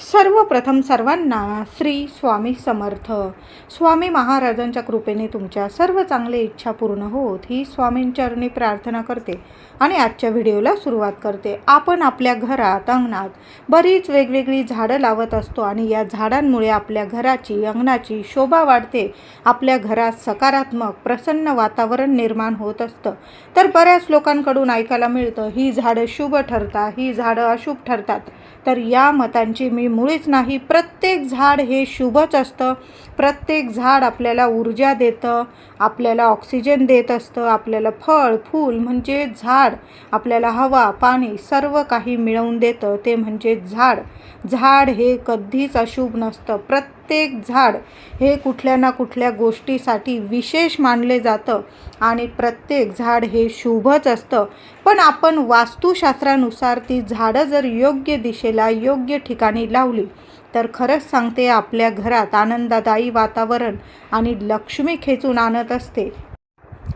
सर्वप्रथम सर्वांना श्री स्वामी समर्थ. स्वामी महाराजांच्या कृपेने तुमच्या सर्व चांगले इच्छा पूर्ण होत ही स्वामींचरणी प्रार्थना करते आणि आजच्या व्हिडिओला सुरुवात करते. आपण आपल्या घरात अंगणात बरीच वेगवेगळी झाडं लावत असतो आणि या झाडांमुळे आपल्या घराची अंगणाची शोभा वाढते. आपल्या घरात सकारात्मक प्रसन्न वातावरण निर्माण होत असतं. तर बऱ्याच लोकांकडून ऐकायला मिळतं ही झाडं शुभ ठरतात ही झाडं अशुभ ठरतात. तर या मतांची मी मुळीच नाही. प्रत्येक झाड हे शुभच असतं. प्रत्येक झाड आपल्याला ऊर्जा देतं आपल्याला ऑक्सिजन देत असतं आपल्याला फळ फूल म्हणजे झाड. आपल्याला हवा पाणी सर्व काही मिळवून देतं. ते म्हणजे झाड. झाड हे कधीच अशुभ नसतं. प्रत्येक प्रत्येक झाड हे कुठल्या ना कुठल्या गोष्टीसाठी विशेष मानले जातं आणि प्रत्येक झाड हे शुभच असतं. पण आपण वास्तुशास्त्रानुसार ती झाडं जर योग्य दिशेला योग्य ठिकाणी लावली तर खरंच सांगते आपल्या घरात आनंददायी वातावरण आणि लक्ष्मी खेचून आणत असते.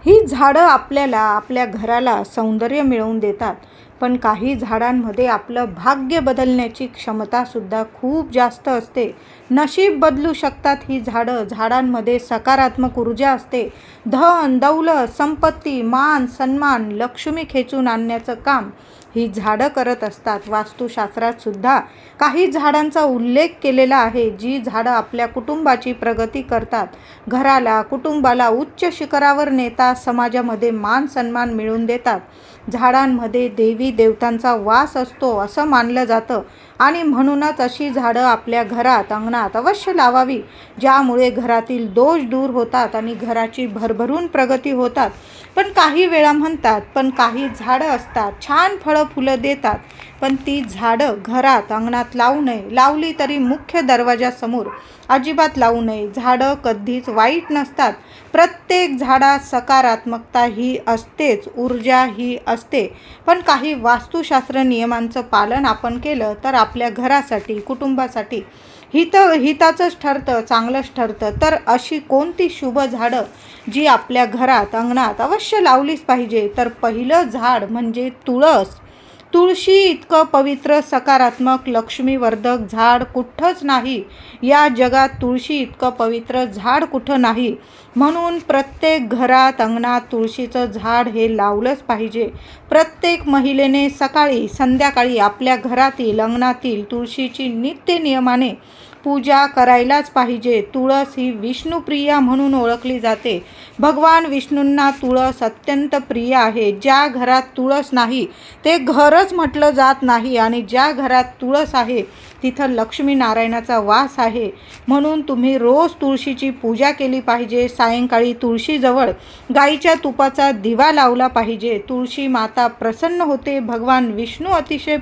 ही झाडं आपल्याला आपल्या घराला सौंदर्य मिळवून देतात. पण काही झाडांमध्ये आपलं भाग्य बदलण्याची क्षमतासुद्धा खूप जास्त असते. नशीब बदलू शकतात ही झाडं. झाडांमध्ये सकारात्मक ऊर्जा असते. धन दौलत संपत्ती मान सन्मान लक्ष्मी खेचून आणण्याचं काम ही झाडं करत असतात. वास्तुशास्त्रात सुद्धा काही झाडांचा उल्लेख केलेला आहे जी झाडं आपल्या कुटुंबाची प्रगती करतात. घराला कुटुंबाला उच्च शिखरावर नेता समाजामध्ये मान सन्मान मिळवून देतात. झाडांमध्ये देवी देवतांचा वास असतो असं मानलं जातं. आणि म्हणूनच अशी झाडं आपल्या घरात अंगणात अवश्य लावावी ज्यामुळे घरातील दोष दूर होतात आणि घराची भरभरून प्रगती होतात. पण काही वेळा म्हणतात पण काही झाडं असतात छान फळं फुलं देतात पण ती झाडं घरात अंगणात लावू नये. लावली तरी मुख्य दरवाजासमोर अजिबात लावू नये. झाडं कधीच वाईट नसतात. प्रत्येक झाडात सकारात्मकता ही असतेच ऊर्जा ही असते. पण काही वास्तुशास्त्र नियमांचं पालन आपण केलं तर आपल्या घरासाठी कुटुंबासाठी हित हिताचंच ठरतं चांगलंच ठरतं. तर अशी कोणती शुभ झाडं जी आपल्या घरात अंगणात अवश्य लावलीच पाहिजे? तर पहिलं झाड म्हणजे तुळस. तुळशी इतकं पवित्र सकारात्मक लक्ष्मीवर्धक झाड कुठंच नाही. या जगात तुळशी इतकं पवित्र झाड कुठं नाही? म्हणून प्रत्येक घरात अंगणात तुळशीचं झाड हे लावलंच पाहिजे. प्रत्येक महिलेने सकाळी संध्याकाळी आपल्या घरातील अंगणातील तुळशीची नित्य नियमाने पूजा करायलाच पाहिजे. तुळस ही विष्णुप्रिया म्हणून ओळखली जाते. भगवान विष्णूंना तुळस अत्यंत प्रिय आहे. ज्या घरात तुळस नाही ते घरच म्हटलं जात नाही आणि ज्या घरात तुळस आहे तिथं लक्ष्मीनारायणाचा वास आहे. म्हणून तुम्ही रोज तुळशीची पूजा केली पाहिजे. सायंकाळी तुळशीजवळ गाईच्या तुपाचा दिवा लावला पाहिजे. तुळशी माता प्रसन्न होते. भगवान विष्णू अतिशय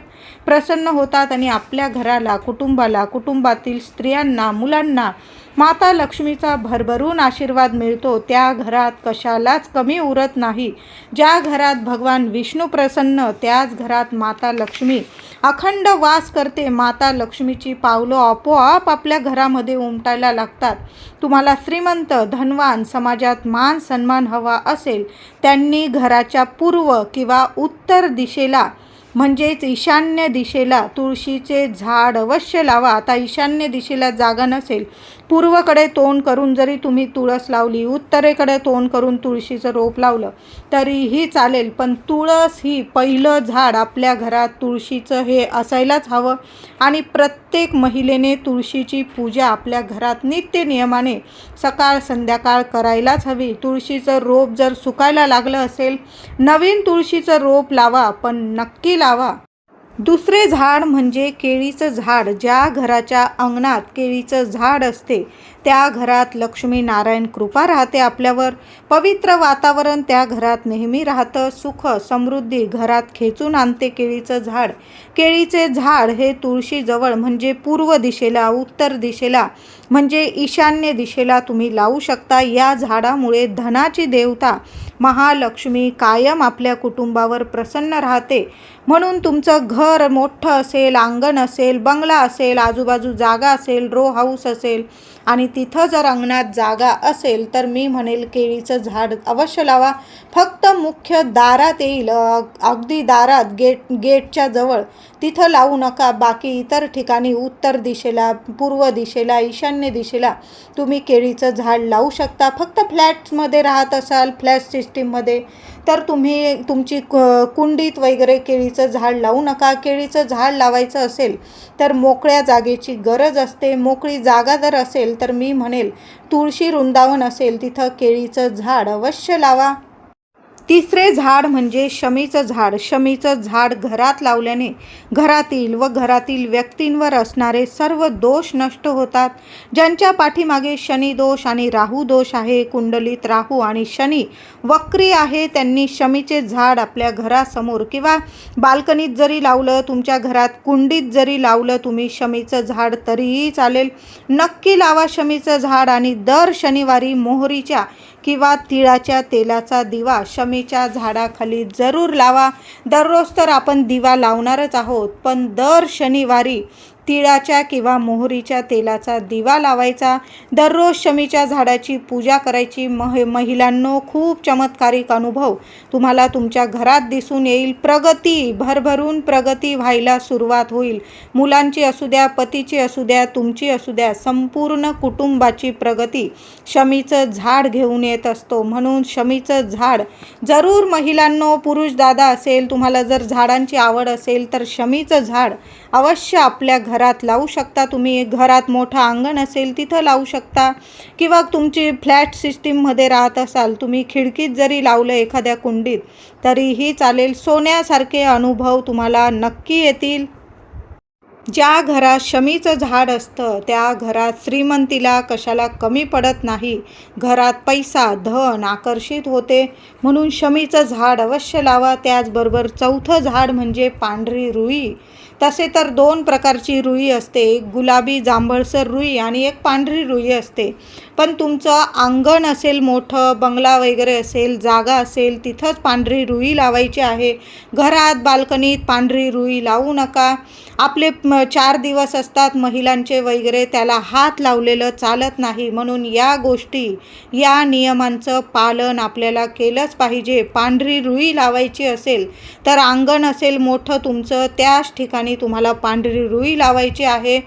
प्रसन्न होतात आणि आपल्या घराला कुटुंबाला कुटुंबातील स्त्रियांना मुलांना माता लक्ष्मीचा भरभरून आशीर्वाद मिळतो. त्या घरात कशालाच कमी उरत नाही. ज्या घरात भगवान विष्णू प्रसन्न त्याच घरात माता लक्ष्मी. अखंड वास करते. माता लक्ष्मीची पावलं आपोआप आपल्या घरामध्ये उमटायला लागतात. तुम्हाला श्रीमंत धनवान समाजात मान सन्मान हवा असेल त्यांनी घराच्या पूर्व किंवा उत्तर दिशेला म्हणजेच ईशान्य दिशेला तुळशीचे झाड अवश्य लावा. आता ईशान्य दिशेला जागा नसेल. पूर्वकडे तोंड करून जरी तुम्ही तुळस लावली उत्तरेकडे तोंड करून तुळशीचं रोप लावलं तरीही चालेल. पण तुळस ही पहिलं झाड आपल्या घरात तुळशीचं हे असायलाच हवं. आणि प्रत्येक महिलेने तुळशीची पूजा आपल्या घरात नित्य नियमाने सकाळ संध्याकाळ करायलाच हवी. तुळशीचं रोप जर सुकायला लागलं असेल नवीन तुळशीचं रोप लावा पण नक्की लावा. दुसरे झाड म्हणजे केळीचं झाड ज्या घराच्या अंगणात केळीचं झाड असते त्या घरात लक्ष्मी नारायण कृपा राहते आपल्यावर. पवित्र वातावरण त्या घरात नेहमी राहतं. सुख समृद्धी घरात खेचून आणते केळीचं झाड. केळीचे झाड हे तुळशीजवळ म्हणजे पूर्व दिशेला उत्तर दिशेला म्हणजे ईशान्य दिशेला तुम्ही लावू शकता. या झाडामुळे धनाची देवता महालक्ष्मी कायम आपल्या कुटुंबावर प्रसन्न राहते. म्हणून तुमचं घर मोठं असेल अंगण असेल बंगला असेल आजूबाजू जागा असेल रो हाऊस असेल आणि तिथं जर अंगणात जागा असेल तर मी म्हणेल केळीचं झाड अवश्य लावा. फक्त मुख्य दारात येईल. अगदी दारात गेट गेटच्या जवळ. तिथं लावू नका बाकी इतर ठिकाणी उत्तर दिशेला पूर्व दिशेला ईशान्य दिशेला तुम्ही केळीचं झाड लावू शकता. फक्त फ्लॅट्समध्ये राहत असाल फ्लॅट सिस्टीममध्ये तर तुम्ही तुमची कुंडीत वगैरे केळीचं झाड लावू नका. केळीचं झाड लावायचं असेल तर मोकळ्या जागेची गरज असते. मोकळी जागा जर असेल तर मी म्हणेल तुळशी वृंदावन असेल तिथं केळीचं झाड अवश्य लावा. तिसरे झाड म्हणजे शमीचं झाड. शमीचं झाड घरात लावल्याने घरातील व घरातील व्यक्तींवर असणारे सर्व दोष नष्ट होतात. ज्यांच्या पाठीमागे शनी दोष आणि राहू दोष आहे कुंडलीत राहू आणि शनी वक्री आहे त्यांनी शमीचे झाड आपल्या घरासमोर किंवा बाल्कनीत जरी लावलं तुमच्या घरात कुंडीत जरी लावलं तुम्ही शमीचं झाड तरीही चालेल. नक्की लावा शमीचं झाड आणि दर शनिवारी मोहरीच्या किंवा तिळाच्या तेलाचा दिवा शमीच्या झाडाखाली जरूर लावा. दररोज तर आपण दिवा लावणारच आहोत पण दर शनिवारी तिळाच्या किंवा मोहरीच्या तेलाचा दिवा लावायचा. दररोज शमीच्या झाडाची पूजा करायची. मह महिलांनो खूप चमत्कारिक अनुभव. तुम्हाला तुमच्या घरात दिसून येईल. प्रगती भरभरून प्रगती व्हायला सुरुवात होईल. मुलांची असू द्या पतीची असू द्या तुमची असू द्या संपूर्ण कुटुंबाची प्रगती. शमीचं झाड घेऊन येत असतो. म्हणून शमीचं झाड जरूर महिलांनो पुरुष दादा असेल तुम्हाला जर झाडांची आवड असेल तर शमीचं झाड अवश्य आपल्या घरात लावू शकता. तुम्ही घरात मोठं अंगण असेल तिथं लावू शकता. किंवा तुमची फ्लॅट सिस्टीममध्ये राहत असाल तुम्ही खिडकीत जरी लावलं एखाद्या कुंडीत तरीही चालेल. सोन्यासारखे अनुभव तुम्हाला नक्की येतील. ज्या घरात शमीचं झाड असतं त्या घरात श्रीमंतीला कशाला कमी पडत नाही. घरात पैसा धन आकर्षित होते. म्हणून शमीचं झाड अवश्य लावा. त्याचबरोबर चौथं झाड म्हणजे पांढरी रुई. तसे तर दोन प्रकारची रुई असते. एक गुलाबी जांभळसर रुई आणि एक पांढरी रुई असते. पण तुमचं अंगण असेल मोठं बंगला वगैरे असेल जागा असेल तिथंच पांढरी रुई लावायची आहे. घरात बाल्कनीत पांढरी रुई लावू नका. आपले चार दिवस असतात महिलांचे वगैरे त्याला हात लावलेलं चालत नाही. म्हणून या गोष्टी या नियमांचं पालन आपल्याला केलंच पाहिजे. पांढरी रुई लावायची असेल तर अंगण असेल मोठं तुमचं त्याच ठिकाणी तुम्हाला पांढरी रुई लावायची आहे.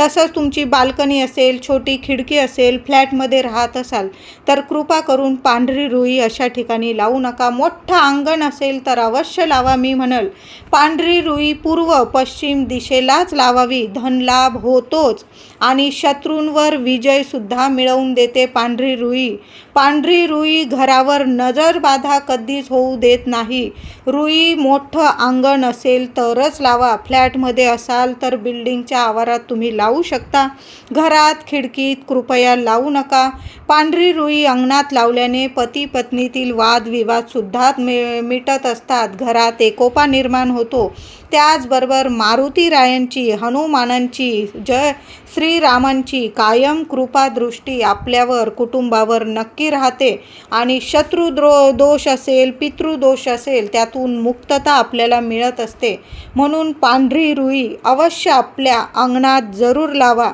तसंच तुमची बाल्कनी असेल छोटी खिडकी असेल फ्लॅटमध्ये राहत असाल तर कृपा करून पांढरी रुई अशा ठिकाणी लावू नका. मोठं अंगण असेल तर अवश्य लावा मी म्हणल. पांढरी रुई पूर्व पश्चिम दिशेलाच लावावी. धनलाभ होतोच आणि शत्रूंवर विजयसुद्धा मिळवून देते पांढरी रुई. पांढरी रुई घरावर नजर बाधा कधीच होऊ देत नाही. रुई मोठं अंगण असेल तरच लावा. फ्लॅट फ्लॅटमध्ये असाल तर बिल्डिंगच्या आवारात तुम्ही लावू शकता. घरात खिडकीत कृपया लावू नका. पांढरी रुई अंगणात लावल्याने पती पत्नीतील वादविवादसुद्धा मि मिटत असतात. घरात एकोपा निर्माण होतो. त्याचबरोबर मारुती रायांची हनुमानांची जय श्रीरामांची कायम कृपादृष्टी आपल्यावर कुटुंबावर नक्की राहते. आणि शत्रुद्रो दोष असेल पितृदोष असेल त्यातून मुक्तता आपल्याला मिळत असते. म्हणून पांढरी रुई अवश्य आपल्या अंगणात जरूर लावा.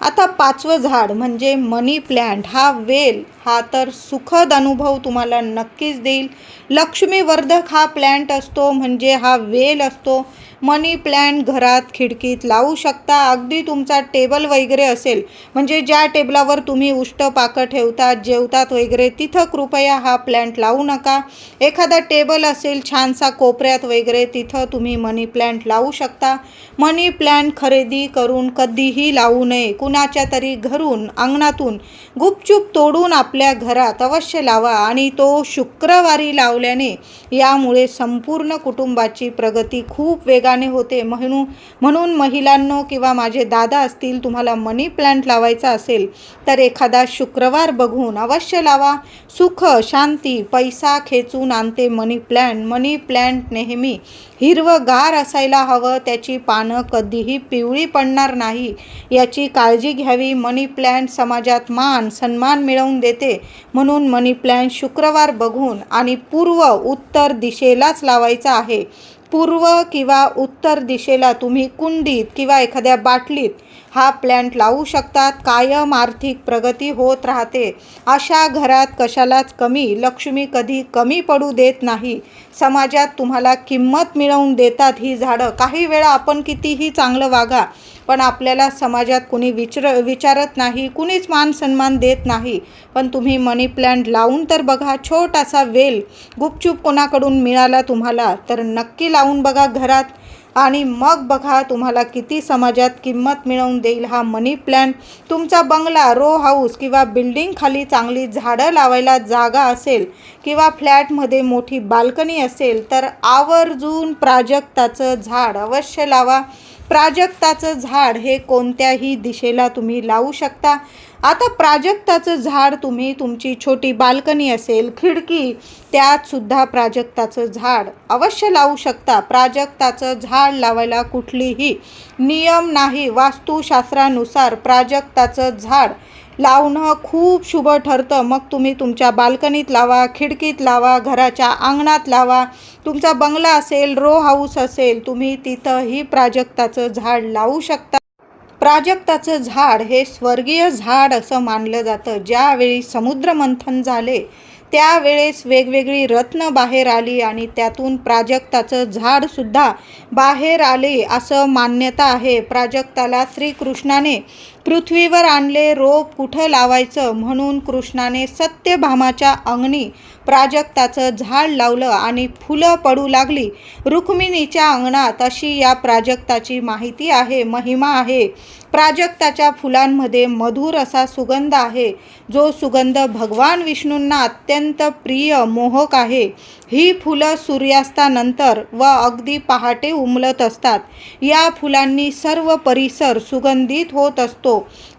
आता पाचवं झाड म्हणजे मनी प्लॅन्ट हा वेल हा तर सुखद अनुभव तुम्हाला नक्कीच देईल. लक्ष्मीवर्धक हा प्लॅन्ट असतो म्हणजे हा वेल असतो. मनी प्लॅन्ट घरात खिडकीत लावू शकता. अगदी तुमचा टेबल वगैरे असेल म्हणजे ज्या टेबलावर तुम्ही उष्ट पाकं ठेवतात जेवतात वगैरे तिथं कृपया हा प्लॅन्ट लावू नका. एखादा टेबल असेल छानसा कोपऱ्यात वगैरे तिथं तुम्ही मनी प्लॅन्ट लावू शकता. मनी प्लॅन्ट खरेदी करून कधीही लावू नये. कुणाच्या तरी घरून अंगणातून गुपचूप तोडून आपल्या घरात अवश्य लावा आणि तो शुक्रवारी लावल्याने यामुळे संपूर्ण कुटुंबाची प्रगती खूप वेगाने होते. म्हणून म्हणून महिलांनो किंवा माझे दादा असतील तुम्हाला मनी प्लॅन्ट लावायचा असेल तर एखादा शुक्रवार बघून अवश्य लावा. सुख शांती पैसा खेचून आणते मनी प्लॅन्ट मनी प्लॅन्ट नेहमी हिरवगार असायला हवं. त्याची पानं कधीही पिवळी पडणार नाही. याची काळजी घ्यावी. मनी प्लॅन्ट समाजात मान सन्मान मिळवून देते. म्हणून मनी प्लॅन्ट शुक्रवार बघून आणि पूर्व उत्तर दिशेलाच लावायचा आहे. पूर्व किंवा उत्तर दिशेला तुम्ही कुंडीत किंवा एखाद्या बाटलीत हा प्लॅन्ट लावू शकतात. कायम आर्थिक प्रगती होत राहते. अशा घरात कशालाच कमी लक्ष्मी कधी कमी पडू देत नाही. समाजात तुम्हाला किंमत मिळवून देतात ही झाडं. काही वेळा आपण कितीही चांगलं वागा पण आपल्याला समाजात कुणी विचर विचारत नाही कुणीच मान सन्मान देत नाही. पण तुम्ही मनी प्लॅन्ट लावून तर बघा छोटासा वेल गुपचूप कोणाकडून मिळाला तुम्हाला तर नक्की लावून बघा घरात. आणि मग बघा तुम्हाला किती समाजात किंमत मिळवून देईल हा मनी प्लॅन तुमचा बंगला रो हाऊस किंवा बिल्डिंग खाली चांगली झाडं लावायला जागा असेल किंवा फ्लॅटमध्ये मोठी बाल्कनी असेल तर आवर्जून प्राजक्ताचं झाड अवश्य लावा. प्राजक्ताचं झाड हे कोणत्याही दिशेला तुम्ही लावू शकता. आता प्राजक्ताचं झाड तुम्ही तुमची छोटी बाल्कनी असेल खिडकी त्यात सुद्धा प्राजक्ताचं झाड अवश्य लावू शकता. प्राजक्ताचं झाड लावायला कुठलीही नियम नाही. वास्तुशास्त्रानुसार प्राजक्ताचं झाड लावणं खूप शुभ ठरतं. मग तुम्ही तुमच्या बाल्कनीत लावा खिडकीत लावा घराच्या अंगणात लावा. तुमचा बंगला असेल रो हाऊस असेल तुम्ही तिथंही प्राजक्ताचं झाड लावू शकता. प्राजक्ताचं झाड हे स्वर्गीय झाड असं मानलं जातं. ज्यावेळी समुद्रमंथन झाले त्यावेळेस वेगवेगळी रत्न बाहेर आली आणि त्यातून प्राजक्ताचं झाडसुद्धा बाहेर आले असं मान्यता आहे. प्राजक्ताला श्रीकृष्णाने पृथ्वीवर आणले रोप कुठं लावायचं म्हणून कृष्णाने सत्यभामाच्या अंगणी प्राजक्ताचं झाड लावलं आणि फुलं पडू लागली. रुक्मिणीच्या अंगणात अशी या प्राजक्ताची माहिती आहे महिमा आहे. प्राजक्ताच्या फुलांमध्ये मधुर असा सुगंध आहे जो सुगंध भगवान विष्णूंना अत्यंत प्रिय मोहक आहे. ही फुलं सूर्यास्तानंतर व अगदी पहाटे उमलत असतात. या फुलांनी सर्व परिसर सुगंधित होत असतो.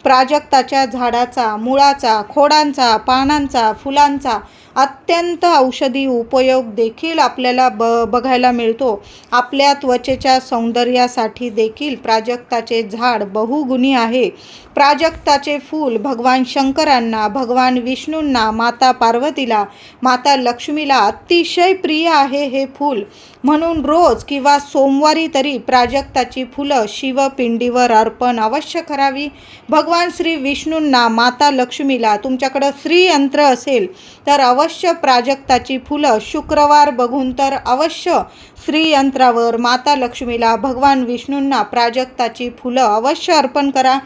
प्राजक्ताच्या झाडाचा मुळाचा खोडांचा पानांचा फुलांचा अत्यंत औषधी उपयोग देखील आपल्याला ब बघायला मिळतो. आपल्या त्वचेच्या सौंदर्यासाठी देखील प्राजक्ताचे झाड बहुगुणी आहे. प्राजक्ताचे फूल भगवान शंकरांना भगवान विष्णूंना माता पार्वतीला माता लक्ष्मीला अतिशय प्रिय आहे हे फूल. म्हणून रोज किंवा सोमवारी तरी प्राजक्ताची फुलं शिवपिंडीवर अर्पण अवश्य करावी. भगवान श्री विष्णूंना माता लक्ष्मीला तुमच्याकडं श्रीयंत्र असेल तर अवश्य प्राजक्ताची फुलं शुक्रवार बघून तर अवश्य श्रीयंत्रावर माता लक्ष्मीला भगवान विष्णूंना प्राजक्ताची फुलं अवश्य अर्पण करा.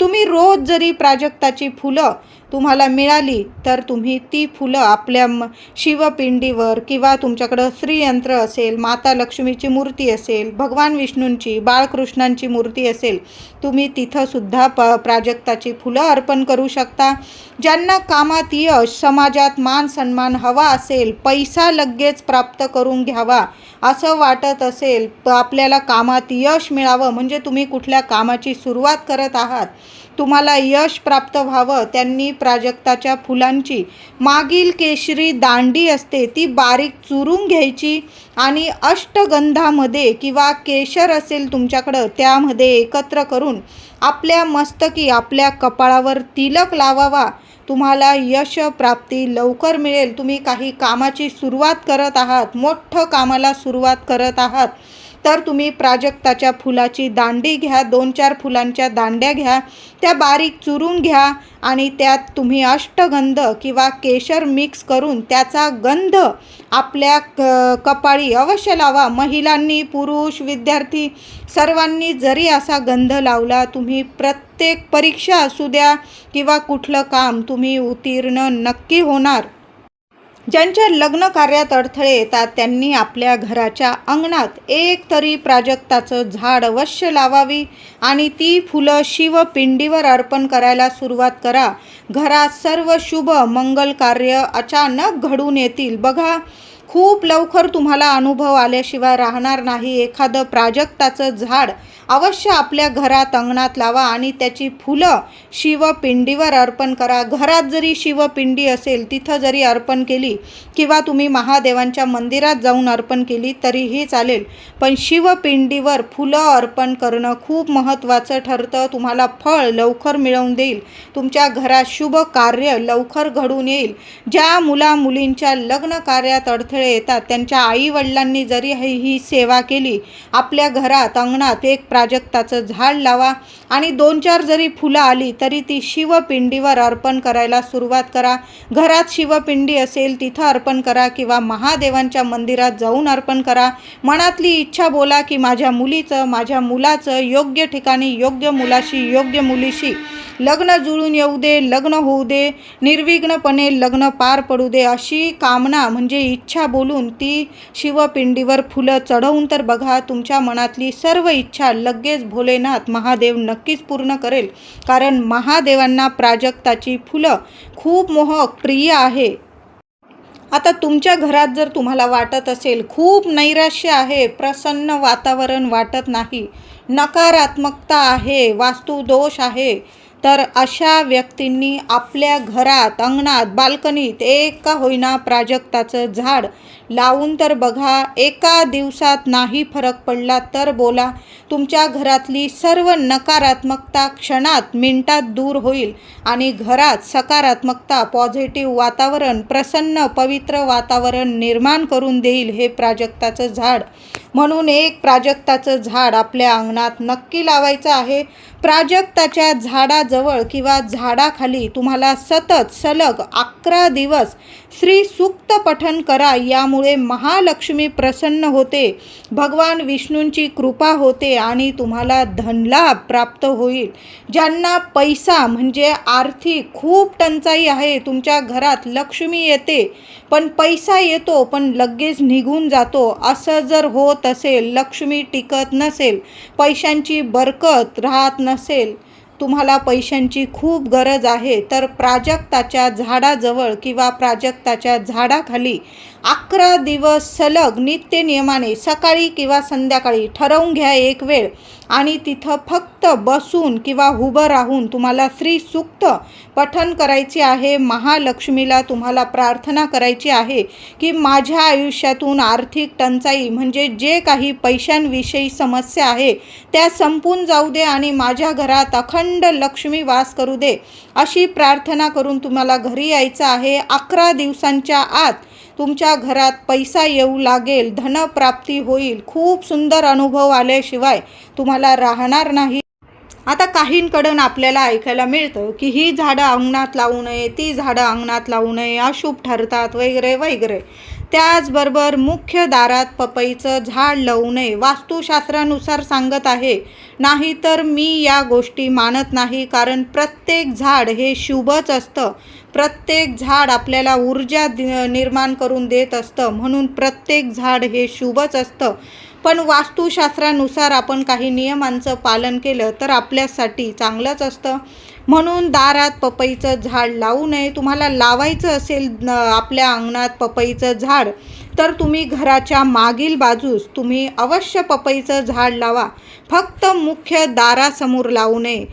तुम्ही रोज जरी प्राजक्ताची फुलं तुम्हाला मिळाली तर तुम्ही ती फुलं आपल्या म शिवपिंडीवर किंवा तुमच्याकडं श्रीयंत्र असेल माता लक्ष्मीची मूर्ती असेल भगवान विष्णूंची बाळकृष्णांची मूर्ती असेल तुम्ही तिथंसुद्धा प प्राजक्ताची फुलं अर्पण करू शकता. ज्यांना कामात यश समाजात मान सन्मान हवा असेल पैसा लगेच प्राप्त करून घ्यावा. असं वाटत असेल प आपल्याला कामात यश मिळावं म्हणजे तुम्ही कुठल्या कामाची सुरुवात करत आहात. तुम्हाला यश प्राप्त व्हावं त्यांनी प्राजक्ताच्या फुलांची. मागील केशरी दांडी असते ती बारीक चुरून घ्यायची आणि अष्टगंधामध्ये किंवा केशर असेल तुमच्याकडं त्यामध्ये एकत्र करून आपल्या मस्तकी आपल्या कपाळावर तिलक लावावा. तुम्हाला यश प्राप्ती लवकर मिळेल. तुम्ही काही कामाची सुरुवात करत आहात मोठं कामाला सुरुवात करत आहात. तर तुम्ही प्राजक्ताच्या फुलाची दांडी घ्या दोन चार फुलांच्या दांड्या घ्या त्या बारीक चुरून घ्या आणि त्यात तुम्ही अष्टगंध किंवा केशर मिक्स करून त्याचा गंध आपल्या क कपाळी अवश्य लावा. महिलांनी पुरुष विद्यार्थी सर्वांनी जरी असा गंध लावला तुम्ही प्रत्येक परीक्षा असू द्या किंवा कुठलं काम तुम्ही उत्तीर्ण नक्की होणार. ज्यांच्या लग्न कार्यात अडथळे येतात त्यांनी आपल्या घराच्या अंगणात एक तरी प्राजक्ताचं झाड अवश्य लावावी आणि ती फुलं शिवपिंडीवर अर्पण करायला सुरुवात करा. घरात सर्व शुभ मंगल कार्य अचानक घडून येतील. बघा खूप लवकर तुम्हाला अनुभव आल्याशिवाय राहणार नाही. एखादं प्राजक्ताचं झाड अवश्य आपल्या घरात अंगणात लावा आणि त्याची फुलं शिवपिंडीवर अर्पण करा. घरात जरी शिवपिंडी असेल तिथं जरी अर्पण केली किंवा तुम्ही महादेवांच्या मंदिरात जाऊन अर्पण केली तरीही चालेल. पण शिवपिंडीवर फुलं अर्पण करणं खूप महत्त्वाचं ठरतं. तुम्हाला फळ लवकर मिळवून देईल. तुमच्या घरात शुभ कार्य लवकर घडून येईल. ज्या मुला मुलींच्या लग्न कार्यात अडथळे अडथळे येतात. त्यांच्या आई वडिलांनी जरी ही ही सेवा केली आपल्या घरात अंगणात एक प्राजक्ताचं झाड लावा आणि दोन चार जरी फुलं आली तरी ती शिवपिंडीवर अर्पण करायला सुरुवात करा. घरात शिवपिंडी असेल तिथं अर्पण करा किंवा महादेवांच्या मंदिरात जाऊन अर्पण करा. मनातली इच्छा बोला की माझ्या मुलीचं माझ्या मुलाचं योग्य ठिकाणी योग्य मुलाशी योग्य मुलीशी. लग्न जुळून येऊ दे लग्न होऊ दे. निर्विघ्नपणे लग्न पार पडू दे. अशी कामना म्हणजे इच्छा बोलून ती शिवपिंडीवर फुलं चढवून तर बघा तुमच्या मनातली सर्व इच्छा लगेच भोलेनाथ महादेव नक्कीच पूर्ण करेल. कारण महादेवांना प्राजक्ताची फुलं खूप मोहक प्रिय आहे. आता तुमच्या घरात जर तुम्हाला वाटत असेल खूप नैराश्य आहे प्रसन्न वातावरण वाटत नाही नकारात्मकता आहे वास्तुदोष आहे तर अशा व्यक्तींनी आपल्या घरात अंगणात बाल्कनीत एक का होईना प्राजक्ताचं झाड लावून तर बघा एका दिवसात नाही फरक पडला तर बोला. तुमच्या घरातली सर्व नकारात्मकता क्षणात मिनिटात दूर होईल आणि घरात सकारात्मकता पॉझिटिव्ह वातावरण प्रसन्न पवित्र वातावरण निर्माण करून देईल हे प्राजक्ताचं झाड. म्हणून एक प्राजक्ताचं झाड आपल्या अंगणात नक्की लावायचं आहे. प्राजक्ताच्या झाडाजवळ किंवा झाडाखाली तुम्हाला सतत सलग अकरा दिवस श्री सुक्त पठन करा यामुळे महालक्ष्मी प्रसन्न होते. भगवान विष्णूंची कृपा होते आणि तुम्हाला धनलाभ प्राप्त होईल. ज्यांना पैसा म्हणजे आर्थिक खूप टंचाई आहे तुमच्या घरात लक्ष्मी येते. पण पैसा येतो पण लगेच निघून जातो. असं जर होत असेल लक्ष्मी टिकत नसेल पैशांची बरकत राहत नसेल तुम्हाला पैशांची खूप गरज आहे तर प्राजक्ताच्या झाडाजवळ किंवा प्राजक्ताच्या झाडाखाली अकरा दिवस सलग नित्य नियमाने सकाळी किंवा संध्याकाळी ठरवून घ्या एक वेळ. आणि तिथं फक्त बसून किंवा उभं राहून तुम्हाला श्री सूक्त पठण करायचे आहे महालक्ष्मीला तुम्हाला प्रार्थना करायची आहे की माझ्या आयुष्यातून आर्थिक टंचाई म्हणजे जे काही पैशांविषयी समस्या आहे त्या संपून जाऊ दे आणि माझ्या घरात अखंड लक्ष्मी वास करू दे अशी प्रार्थना करून तुम्हाला घरी यायचं आहे. अकरा दिवसांच्या आत तुमच्या घरात पैसा येऊ लागेल धनप्राप्ती होईल. खूप सुंदर अनुभव आल्याशिवाय तुम्हाला राहणार नाही. आता काहींकडून आपल्याला ऐकायला मिळतं की ही झाडं अंगणात लावू नये ती झाडं अंगणात लावू नये अशुभ ठरतात वगैरे वगैरे. त्याचबरोबर मुख्य दारात पपईचं झाड लावू नये वास्तुशास्त्रानुसार सांगत आहे. नाहीतर मी या गोष्टी मानत नाही कारण प्रत्येक झाड हे शुभच असतं. प्रत्येक झाड आपल्याला ऊर्जा दि- निर्माण करून देत असतं म्हणून प्रत्येक झाड हे शुभच असतं. पण वास्तुशास्त्रानुसार आपण काही नियमांचं पालन केलं तर आपल्यासाठी चांगलंच असतं. म्हणून दारात पपईचं झाड लावू नये. तुम्हाला लावायचं असेल आपल्या अंगणात पपईचं झाड तर तुम्ही घराच्या मागील बाजूस तुम्ही अवश्य पपईचं झाड लावा. फक्त मुख्य दारासमोर लावू नये.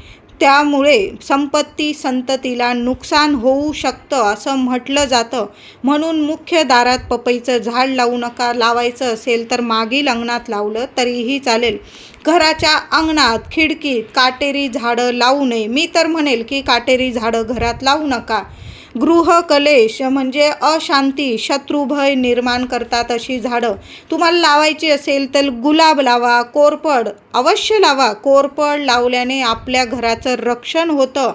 त्यामुळे संपत्ती संततीला नुकसान होऊ शकतं असं म्हटलं जातं. म्हणून मुख्य दारात पपईचं झाड लावू नका लावायचं असेल तर मागील अंगणात लावलं तरीही चालेल. घराच्या अंगणात खिडकीत काटेरी झाडं लावू नये. मी तर म्हणेल की काटेरी झाडं घरात लावू नका. गृहकलेश म्हणजे अशांती शत्रुभय निर्माण करतात अशी झाडं. तुम्हाला लावायची असेल तर गुलाब लावा कोरपड अवश्य लावा. कोरपड लावल्याने आपल्या घराचं रक्षण होतं.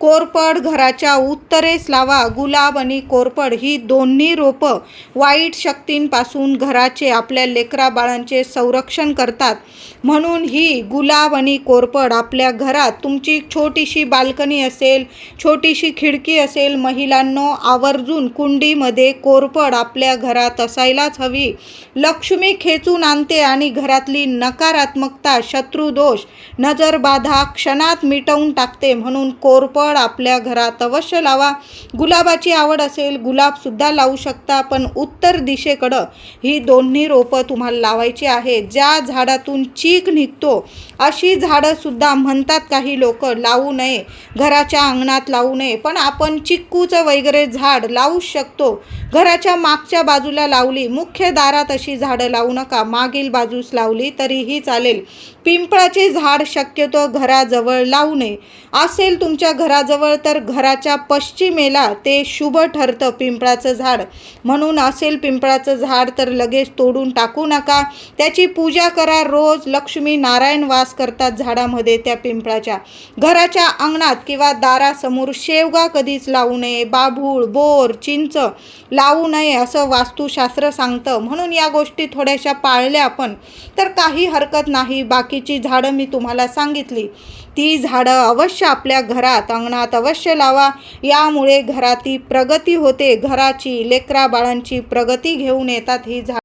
कोरपड घराच्या उत्तरेस लावा. गुलाब आणि कोरपड ही दोन्ही रोपं वाईट शक्तींपासून घराचे आपल्या लेकरा बाळांचे संरक्षण करतात. म्हणून ही गुलाब आणि कोरपड आपल्या घरात तुमची छोटीशी बाल्कनी असेल छोटीशी खिडकी असेल महिलांनो आवर्जून कुंडीमध्ये कोरपड आपल्या घरात असायलाच हवी. लक्ष्मी खेचून आणते आणि घरातली नकारात्मकता शत्रुदोष नजरबाधा क्षणात मिटवून टाकते. म्हणून कोरपड आपल्या घरात अवश्य लावा. गुलाबाची आवड असेल गुलाबसुद्धा लावू शकता पण उत्तर दिशेकडं ही दोन्ही रोपं तुम्हाला लावायची आहे ज्या झाडातून ची चीक निघतो. अशी झाडंसुद्धा म्हणतात काही लोक लावू नये घराच्या अंगणात लावू नये. पण आपण चिक्कूचं वगैरे झाड लावू शकतो. घराच्या मागच्या बाजूला लावली मुख्य दारात अशी झाडं लावू नका. मागील बाजूस लावली तरीही चालेल. पिंपळाचे झाड शक्यतो घराजवळ लावू नये. असेल तुमच्या घराजवळ तर घराच्या पश्चिमेला ते शुभ ठरतं पिंपळाचं झाड. म्हणून असेल पिंपळाचं झाड तर लगेच तोडून टाकू नका. त्याची पूजा करा रोज. लक्ष्मी नारायण वास करतात झाडामध्ये त्या पिंपळाच्या. घराच्या अंगणात किंवा दारासमोर शेवगा कधीच लावू नये. बाभूळ बोर चिंच लावू नये असं वास्तुशास्त्र सांगतं. म्हणून या गोष्टी थोड्याशा पाळल्या आपण तर काही हरकत नाही. बाकीची झाडं मी तुम्हाला सांगितली. ती झाडं अवश्य आपल्या घरात अंगणात अवश्य लावा. यामुळे घराती प्रगती होते. घराची लेकरा बाळांची प्रगती घेऊन येतात ही झाड.